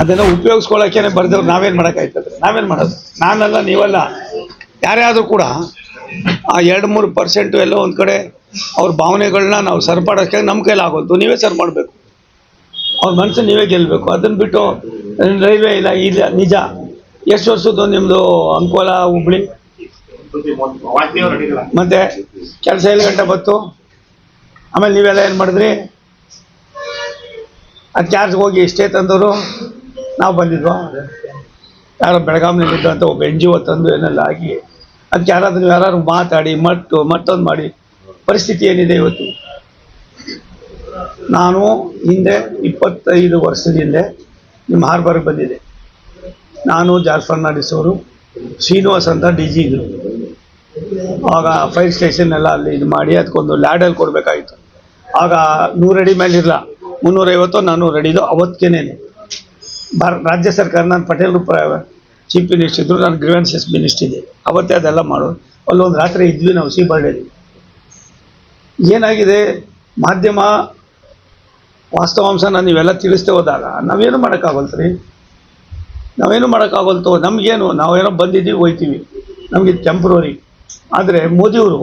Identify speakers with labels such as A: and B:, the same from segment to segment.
A: ಅದನ್ನು ಉಪಯೋಗಿಸ್ಕೊಳ್ಳೋಕೆ ಬರ್ದವ್ರು ನಾವೇನು ಮಾಡೋಕ್ಕಾಯ್ತದೆ? ನಾವೇನು ಮಾಡೋದು? ನಾನಲ್ಲ, ನೀವಲ್ಲ ಯಾರೇ ಆದರೂ ಕೂಡ ಆ ಎರಡು ಮೂರು ಪರ್ಸೆಂಟು ಎಲ್ಲೋ ಒಂದು ಕಡೆ ಅವ್ರ ಭಾವನೆಗಳನ್ನ ನಾವು ಸರಿಪಡೋಕ್ಕೆ ನಮ್ಮ ಕೈಲಿ ಆಗೋದು ನೀವೇ ಸರಿ ಮಾಡಬೇಕು. ಅವ್ರ ಮನಸ್ಸು ನೀವೇ ಗೆಲ್ಲಬೇಕು ಅದನ್ನು ಬಿಟ್ಟು ರೈಲ್ವೆ ಇಲ್ಲ ಇಲ್ಲ ನಿಜ. ಎಷ್ಟು ವರ್ಷದ್ದು ನಿಮ್ಮದು ಅಂಕೋಲ, ಹುಬ್ಳಿ? ಮತ್ತೆ ಕೆಲಸ ಎಲ್ಲಿ ಗಂಟೆ ಬತ್ತು ಆಮೇಲೆ ನೀವೆಲ್ಲ ಏನು ಮಾಡಿದ್ರಿ? ಆ ಚಾರ್ಜ್ ಹೋಗಿ ಎಷ್ಟೇ ತಂದವರು? ನಾವು ಬಂದಿದ್ವಾ? ಯಾರೋ ಬೆಳಗಾವಿನಲ್ಲಿದ್ದಂಥ ಒಬ್ಬ ಎನ್ ಜಿ ಒ ತಂದು ಏನೆಲ್ಲ ಆಗಿ ಅದಕ್ಕೆ ಯಾರಾದ್ರೂ ಯಾರು ಮಾತಾಡಿ ಮತ್ತು ಮತ್ತೊಂದು ಮಾಡಿ. ಪರಿಸ್ಥಿತಿ ಏನಿದೆ ಇವತ್ತು? ನಾನು ಹಿಂದೆ ಇಪ್ಪತ್ತೈದು ವರ್ಷದ ಹಿಂದೆ ನಿಮ್ಮ ಹಾರ್ಬರ್ಗೆ ಬಂದಿದೆ ನಾನು ಜಾರ್ಜ್ ಫರ್ನಾಂಡಿಸ್ ಅವರು ಶ್ರೀನಿವಾಸ್ ಅಂತ ಡಿ ಜಿ ಇದ್ರು. ಆಗ ಫೈರ್ ಸ್ಟೇಷನ್ ಎಲ್ಲ ಅಲ್ಲಿ ಇದು ಮಾಡಿ ಅದಕ್ಕೊಂದು ಲ್ಯಾಡಲ್ಲಿ ಕೊಡಬೇಕಾಗಿತ್ತು. ಆಗ ನೂರು ಅಡಿ ಮೇಲೆ ಇರಲ್ಲ ಮುನ್ನೂರೈವತ್ತು ನಾನ್ನೂರು ಅಡಿದು ಅವತ್ತಿಗೇನೆ ಭಾರ ರಾಜ್ಯ ಸರ್ಕಾರ, ನಾನು ಪಟೇಲ್ ಚೀಫ್ ಮಿನಿಸ್ಟರ್ ಇದ್ದರು ನಾನು ಗ್ರೀವೆನ್ಸಸ್ ಮಿನಿಸ್ಟರ್ ಇದೆ ಅವತ್ತೇ ಅದೆಲ್ಲ ಮಾಡೋದು ಅಲ್ಲೊಂದು ರಾತ್ರಿ ಇದ್ವಿ ನಾವು ಸಿ ಬರ್ಡೇಲಿ ಏನಾಗಿದೆ? ಮಾಧ್ಯಮ ವಾಸ್ತವಾಂಶನ ನೀವೆಲ್ಲ ತಿಳಿಸ್ತೇ ಹೋದಾಗ, ನಾವೇನು ಮಾಡೋಕ್ಕಾಗಲ್ತು ರೀ ನಾವೇನು ಮಾಡೋಕ್ಕಾಗಲ್ತು, ನಮಗೇನು, ನಾವೇನೋ ಬಂದಿದ್ದೀವಿ, ಹೋಯ್ತೀವಿ. ನಮಗೆ ಟೆಂಪ್ರವರಿ ಆದರೆ ಮೋದಿಯವರು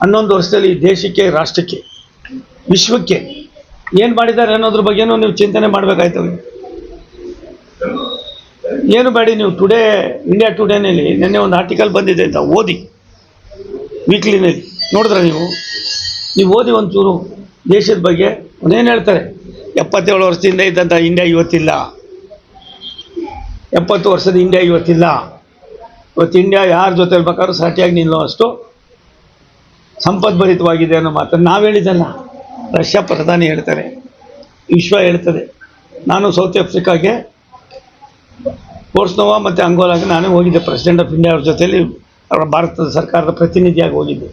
A: ಹನ್ನೊಂದು ವರ್ಷದಲ್ಲಿ ದೇಶಕ್ಕೆ, ರಾಷ್ಟ್ರಕ್ಕೆ, ವಿಶ್ವಕ್ಕೆ ಏನು ಮಾಡಿದ್ದಾರೆ ಅನ್ನೋದ್ರ ಬಗ್ಗೆನೂ ನೀವು ಚಿಂತನೆ ಮಾಡಬೇಕಾಯ್ತವೆ ಏನು ಬೇಡಿ ನೀವು ಟುಡೇ ಇಂಡಿಯಾ ಟುಡೇನಲ್ಲಿ ನಿನ್ನೆ ಒಂದು ಆರ್ಟಿಕಲ್ ಬಂದಿದೆ ಅಂತ ಓದಿ ವೀಕ್ಲಿನಲ್ಲಿ ನೋಡಿದ್ರೆ ನೀವು? ನೀವು ಓದಿ ಒಂಚೂರು ದೇಶದ ಬಗ್ಗೆ ಅವನೇನು ಹೇಳ್ತಾರೆ? ಎಪ್ಪತ್ತೇಳು ವರ್ಷದಿಂದ ಇದ್ದಂಥ ಇಂಡಿಯಾ ಇವತ್ತಿಲ್ಲ. ಎಪ್ಪತ್ತು ವರ್ಷದ ಇಂಡಿಯಾ ಇವತ್ತಿಲ್ಲ. ಇವತ್ತು ಇಂಡಿಯಾ ಯಾರ ಜೊತೆ ಬೇಕಾದ್ರೂ ಸಾಟಿಯಾಗಿ ನಿಲ್ಲೋ ಅಷ್ಟು ಸಂಪದ್ಭರಿತವಾಗಿದೆ ಅನ್ನೋ ಮಾತನ್ನು ನಾವು ಹೇಳಿದ್ದಲ್ಲ. ರಷ್ಯಾ ಪ್ರಧಾನಿ ಹೇಳ್ತಾರೆ. ವಿಶ್ವ ಹೇಳ್ತದೆ. ನಾನು ಸೌತ್ ಆಫ್ರಿಕಾಗೆ ಕೋರ್ಸ್ನೋವಾ ಮತ್ತು ಅಂಗೋಲಾಗೆ ನಾನೇ ಹೋಗಿದ್ದೆ ಪ್ರೆಸಿಡೆಂಟ್ ಆಫ್ ಇಂಡಿಯಾ ಅವ್ರ ಜೊತೆಯಲ್ಲಿ ಅವರ ಭಾರತದ ಸರ್ಕಾರದ ಪ್ರತಿನಿಧಿಯಾಗಿ ಹೋಗಿದ್ದೆ.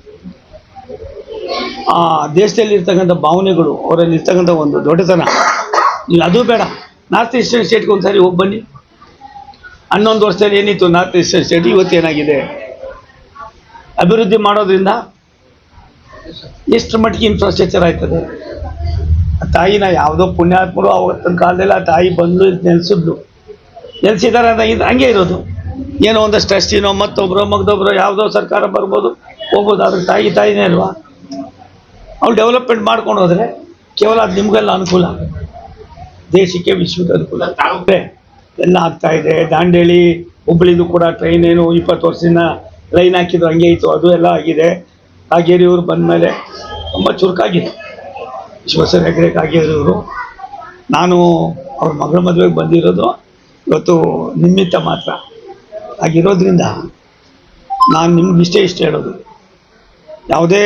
A: ಆ ದೇಶದಲ್ಲಿ ಇರ್ತಕ್ಕಂಥ ಭಾವನೆಗಳು ಅವರಲ್ಲಿ ಇರ್ತಕ್ಕಂಥ ಒಂದು ದೊಡ್ಡತನ, ಇಲ್ಲ ಅದು ಬೇಡ. ನಾರ್ತ್ ಈಸ್ಟರ್ನ್ ಸ್ಟೇಟ್ಗೆ ಒಂದು ಸಾರಿ ಹೋಗಿ ಬನ್ನಿ. ಹನ್ನೊಂದು ವರ್ಷದಲ್ಲಿ ಏನಿತ್ತು ನಾರ್ತ್ ಈಸ್ಟರ್ನ್ ಸ್ಟೇಟ್ ಇವತ್ತು ಏನಾಗಿದೆ? ಅಭಿವೃದ್ಧಿ ಮಾಡೋದ್ರಿಂದ ಎಷ್ಟು ಮಟ್ಟಿಗೆ ಇನ್ಫ್ರಾಸ್ಟ್ರಕ್ಚರ್ ಆಯ್ತದೆ? ಆ ತಾಯಿನ ಯಾವುದೋ ಪುಣ್ಯಾತ್ಮರು ಅವತ್ತಿನ ಕಾಲದಲ್ಲಿ ಆ ತಾಯಿ ಬಂದು ನೆಲೆಸಿದ್ಲು. ನೆಲೆಸಿದ್ದಾರೆ ಅಂತ ಇದು ಹಂಗೆ ಇರೋದು. ಏನೋ ಒಂದಷ್ಟು ಟ್ರಸ್ಟಿನೋ ಮತ್ತೊಬ್ಬರು ಮಗದೊಬ್ಬರು ಯಾವುದೋ ಸರ್ಕಾರ ಬರ್ಬೋದು, ಹೋಗ್ಬೋದು. ಅದ್ರ ತಾಯಿ ತಾಯಿನೇ ಅಲ್ವಾ? ಅವ್ರು ಡೆವಲಪ್ಮೆಂಟ್ ಮಾಡ್ಕೊಂಡು ಹೋದರೆ ಕೇವಲ ಅದು ನಿಮಗೆಲ್ಲ ಅನುಕೂಲ ದೇಶಕ್ಕೆ ವಿಶ್ವಕ್ಕೆ ಅನುಕೂಲ. ಎಲ್ಲ ಆಗ್ತಾ ಇದೆ. ದಾಂಡೇಲಿ ಹುಬ್ಬಳ್ಳಿದು ಕೂಡ ಟ್ರೈನ್ ಏನು ಇಪ್ಪತ್ತು ವರ್ಷದಿಂದ ಲೈನ್ ಹಾಕಿದ್ರು, ಹಂಗೆ ಇತ್ತು. ಅದು ಎಲ್ಲ ಆಗಿದೆ. ಕಾಗೇರಿಯವರು ಬಂದಮೇಲೆ ತುಂಬ ಚುರುಕಾಗಿದೆ. ವಿಶ್ವೇಶ್ವರ ಹೆಗಡೆ, ಕಾಗೇರಿಯವರು. ನಾನು ಅವ್ರ ಮಗಳ ಮದುವೆಗೆ ಬಂದಿರೋದು ಇವತ್ತು ನಿಮಿತ್ತ ಮಾತ್ರ ಆಗಿರೋದ್ರಿಂದ ನಾನು ನಿಮ್ಗೆ ಇಷ್ಟೇ ಇಷ್ಟ ಹೇಳೋದು. ಯಾವುದೇ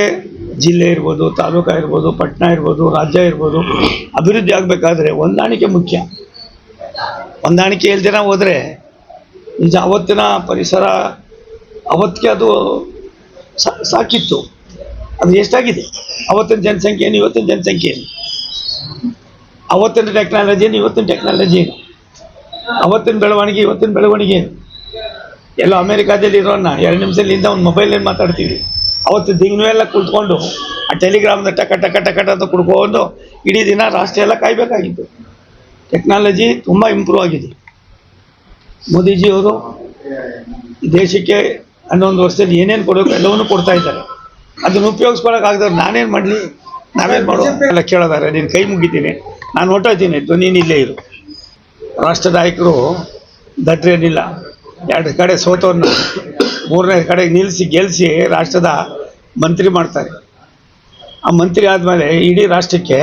A: ಜಿಲ್ಲೆ ಇರ್ಬೋದು, ತಾಲೂಕಾ ಇರ್ಬೋದು ಪಟ್ಟಣ ಇರ್ಬೋದು, ರಾಜ್ಯ ಇರ್ಬೋದು, ಅಭಿವೃದ್ಧಿ ಆಗಬೇಕಾದ್ರೆ ಹೊಂದಾಣಿಕೆ ಮುಖ್ಯ. ಹೊಂದಾಣಿಕೆ ಇಲ್ದಿರ ಹೋದರೆ ನಿಜ ಅವತ್ತಿನ ಪರಿಸರ, ಅವತ್ತಿಗೆ ಅದು ಸಾಕಿತ್ತು. ಅದು ಎಷ್ಟಾಗಿದೆ? ಅವತ್ತಿನ ಜನಸಂಖ್ಯೆ ಏನು, ಇವತ್ತಿನ ಜನಸಂಖ್ಯೆ ಏನು? ಅವತ್ತಿನ ಟೆಕ್ನಾಲಜಿ ಏನು, ಇವತ್ತಿನ ಟೆಕ್ನಾಲಜಿ ಏನು? ಅವತ್ತಿನ ಬೆಳವಣಿಗೆ, ಇವತ್ತಿನ ಬೆಳವಣಿಗೆ. ಎಲ್ಲ ಅಮೇರಿಕಾದಲ್ಲಿ ಇರೋನ್ನ, ಎರಡು ನಿಮಿಷದಿಂದ ಒಂದು ಮೊಬೈಲಲ್ಲಿ ಮಾತಾಡ್ತೀವಿ. ಅವತ್ತು ದಿನವೆಲ್ಲ ಕುತ್ಕೊಂಡು ಆ ಟೆಲಿಗ್ರಾಮ್ನ ಟಕ ಟಕ ಟಕ ಅಂತ ಕುಡ್ಕೊಂಡು, ಇಡೀ ದಿನ ರಾಷ್ಟ್ರ ಎಲ್ಲ ಕಾಯಬೇಕಾಗಿತ್ತು. ಟೆಕ್ನಾಲಜಿ ತುಂಬ ಇಂಪ್ರೂವ್ ಆಗಿದೆ. ಮೋದಿಜಿಯವರು ದೇಶಕ್ಕೆ ಹನ್ನೊಂದು ವರ್ಷದಲ್ಲಿ ಏನೇನು ಕೊಡಬೇಕು ಎಲ್ಲವನ್ನೂ ಕೊಡ್ತಾ ಇದ್ದಾರೆ. ಅದನ್ನು ಉಪಯೋಗಿಸ್ಕೊಳಕ್ಕಾಗದವ್ರು ನಾನೇನು ಮಾಡಲಿ? ನಾವೇನು ಮಾಡೋ ಎಲ್ಲ ಕೇಳೋದಾರೆ ನೀನು ಕೈ ಮುಗಿತೀನಿ. ನಾನು ಹೊಟ್ಟೋಯ್ತೀನಿ ನೀನು ಇಲ್ಲೇ ಇರು. ರಾಷ್ಟ್ರ ನಾಯಕರು ದಟ್ರೇನಿಲ್ಲ. ಎರಡು ಕಡೆ ಸೋತವ್ರನ್ನ ಮೂರನೇ ಕಡೆ ನಿಲ್ಲಿಸಿ ಗೆಲ್ಲಿಸಿ ರಾಷ್ಟ್ರದ ಮಂತ್ರಿ ಮಾಡ್ತಾರೆ. ಆ ಮಂತ್ರಿ ಆದಮೇಲೆ ಇಡೀ ರಾಷ್ಟ್ರಕ್ಕೆ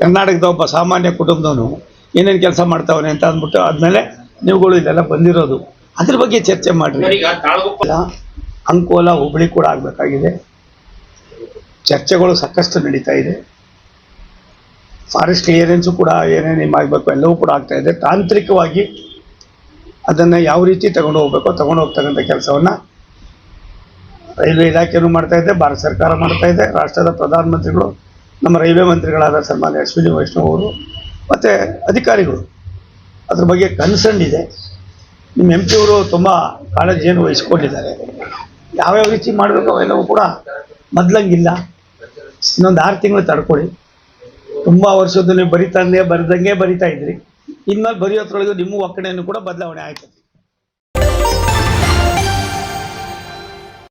A: ಕರ್ನಾಟಕದ ಒಬ್ಬ ಸಾಮಾನ್ಯ ಕುಟುಂಬದವನು ಏನೇನು ಕೆಲಸ ಮಾಡ್ತಾವನೆ ಅಂತ ಅಂದ್ಬಿಟ್ಟು ಆದಮೇಲೆ ನೀವುಗಳು ಇದೆಲ್ಲ ಬಂದಿರೋದು. ಅದ್ರ ಬಗ್ಗೆ ಚರ್ಚೆ ಮಾಡಿರಿ. ಅಂಕೋಲ ಹುಬ್ಳಿ ಕೂಡ ಆಗಬೇಕಾಗಿದೆ. ಚರ್ಚೆಗಳು ಸಾಕಷ್ಟು ನಡೀತಾ ಇದೆ. ಫಾರೆಸ್ಟ್ ಕ್ಲಿಯರೆನ್ಸು ಕೂಡ ಏನೇನು ಆಗಬೇಕು ಎಲ್ಲವೂ ಕೂಡ ಆಗ್ತಾ ಇದೆ. ತಾಂತ್ರಿಕವಾಗಿ ಅದನ್ನು ಯಾವ ರೀತಿ ತಗೊಂಡು ಹೋಗ್ಬೇಕೋ ತಗೊಂಡು ಹೋಗ್ತಕ್ಕಂಥ ಕೆಲಸವನ್ನು ರೈಲ್ವೆ ಇಲಾಖೆಯೂ ಮಾಡ್ತಾ ಇದೆ, ಭಾರತ ಸರ್ಕಾರ ಮಾಡ್ತಾ ಇದೆ, ರಾಷ್ಟ್ರದ ಪ್ರಧಾನಮಂತ್ರಿಗಳು ನಮ್ಮ ರೈಲ್ವೆ ಮಂತ್ರಿಗಳಾದ ಸನ್ಮಾನ್ಯ ಅಶ್ವಿನಿ ವೈಷ್ಣವ್ ಅವರು, ಮತ್ತು ಅಧಿಕಾರಿಗಳು. ಅದ್ರ ಬಗ್ಗೆ ಕನ್ಸರ್ನ್ ಇದೆ. ನಿಮ್ಮ ಎಂ ಪಿಯವರು ತುಂಬ ಕಾಳಜಿಯನ್ನು ವಹಿಸ್ಕೊಂಡಿದ್ದಾರೆ. ಯಾವ್ಯಾವ ರೀತಿ ಮಾಡಬೇಕು ಅವೆಲ್ಲವೂ ಕೂಡ ಮೊದ್ಲಂಗಿಲ್ಲ. ಇನ್ನೊಂದು ಆರು ತಿಂಗಳು ತಡ್ಕೊಳ್ಳಿ ತುಂಬ ವರ್ಷದಲ್ಲಿ ಬರಿತಂದೆ ಬರೆದಂಗೆ ಬರಿತಾ ಇದ್ರಿ. ಇನ್ಮೇಲೆ ಬರೆಯೋದ್ರೊಳಗೆ ನಿಮ್ಮ ಒಕ್ಕಣೆಯನ್ನು ಕೂಡ ಬದಲಾವಣೆ ಆಯ್ತದೆ.